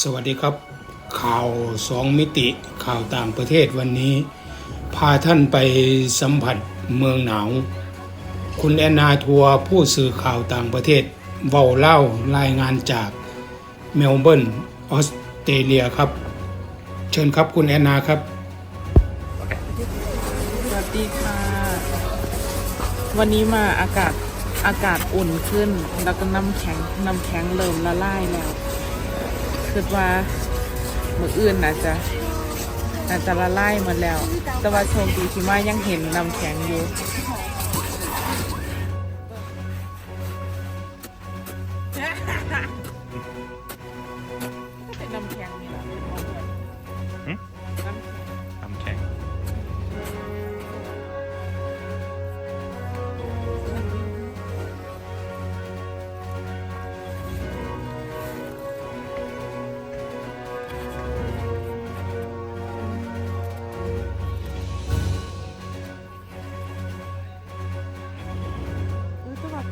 สวัสดีครับ ข่าวสองมิติข่าวต่างประเทศวันนี้ พาท่านไปสัมผัสเมืองหนาว คุณแอนนาทัวร์ผู้สื่อข่าวต่างประเทศเว้าเล่ารายงานจากเมลเบิร์นออสเตรเลียครับ เชิญครับคุณแอนนาครับสวัสดีค่ะ วันนี้มาอากาศอากาศอุ่นขึ้น แล้วก็น้ำแข็งน้ำแข็งเริ่มละลายแล้ว คิดว่ามืออื่นน่าจะน่าจะละลายหมดแล้ว แต่ว่าโชคดีที่ว่ายังเห็นน้ำแข็งอยู่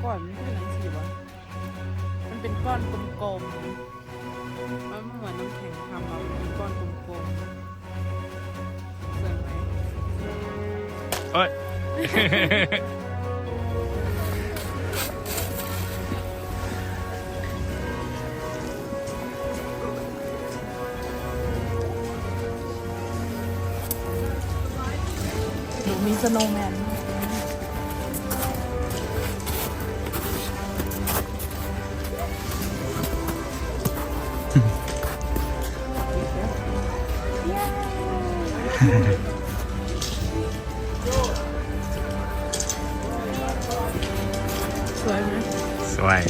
ก่อนมันเป็นอะไรสิวะมันเป็นก้อนกลมๆ มันเหมือนน้ำแข็งทำมามันเป็นก้อนกลมๆสวยไหมเอ้ย หนูมีสโนว์แมน สวยไหมสวย